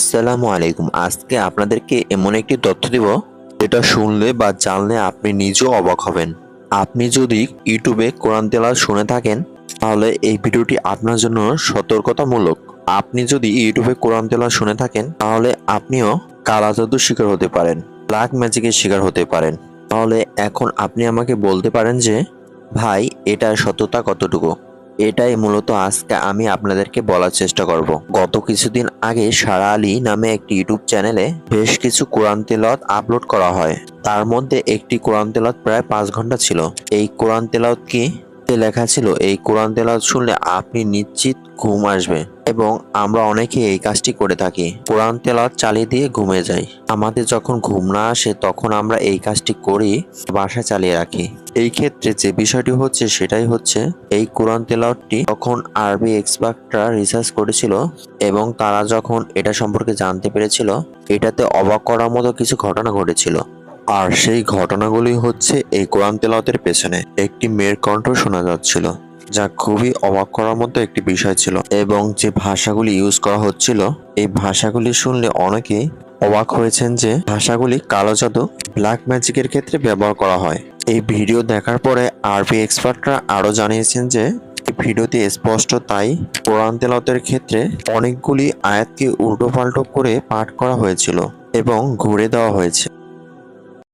আসসালামু আলাইকুম। আজকে আপনাদেরকে এমন একটি তথ্য দিব, যেটা শুনলে বা জানলে আপনি নিজেও অবাক হবেন। আপনি যদি ইউটিউবে কোরআন তেলাওয়াত শুনে থাকেন, তাহলে এই ভিডিওটি আপনার জন্য সতর্কতামূলক। আপনি যদি ইউটিউবে কোরআন তেলাওয়াত শুনে থাকেন, তাহলে আপনিও কালা জাদুর শিকার হতে পারেন ব্ল্যাক ম্যাজিকের শিকার হতে পারেন। তাহলে এখন আপনি আমাকে বলতে পারেন যে, ভাই এটার সত্যতা কতটুকু? এটাই মূলত আজকে আমি আপনাদেরকে বলার চেষ্টা করব। গত কিছুদিন আগে সারা আলী নামে একটি ইউটিউব চ্যানেলে বেশ কিছু কোরআন তেলত আপলোড করা হয়। তার মধ্যে একটি কোরআন তেলত প্রায় পাঁচ ঘণ্টা ছিল। এই কোরআন তেলত কি? লেখা ছিল, এই কোরআন তেলাওয়াত শুনলে আপনি নিশ্চিত ঘুম আসবে এবং আমরা অনেকে এই কাজটি করে থাকি। কোরআন তেলাওয়াত চালিয়ে দিয়ে ঘুমে যাই। আমাদের যখন ঘুম না আসে, তখন আমরা এই কাজটি করি বাসা চালিয়ে রাখি। এই ক্ষেত্রে যে বিষয়টি হচ্ছে, সেটাই হচ্ছে, এই কোরআন তেলাওয়াতটি তখন আরবি এক্সপার্টরা রিসার্চ করেছিল এবং তারা যখন এটা সম্পর্কে জানতে পেরেছিল, এটাতে অবাক করার মতো কিছু ঘটনা ঘটেছিল। আর সেই ঘটনাগুলি হচ্ছে এই কোরআন তেলাওয়াতের পেছনে। একটি মেয়ের কণ্ঠ শোনা যাচ্ছিল, যা খুবই অবাক করার মতো একটি বিষয় ছিল এবং যে ভাষাগুলি ইউজ করা হচ্ছিল, এই ভাষাগুলি শুনলে অনেকেই অবাক হয়েছেন যে ভাষাগুলি কালো জাদু ব্ল্যাক ম্যাজিকের ক্ষেত্রে ব্যবহার করা হয়। এই ভিডিও দেখার পরে আরবি এক্সপার্টরা আরও জানিয়েছেন যে ভিডিওতে স্পষ্ট তাই কোরআন তেলাওয়াতের ক্ষেত্রে অনেকগুলি আয়াতকে উল্টো পাল্টো করে পাঠ করা হয়েছিল এবং ঘুরে দেওয়া হয়েছে।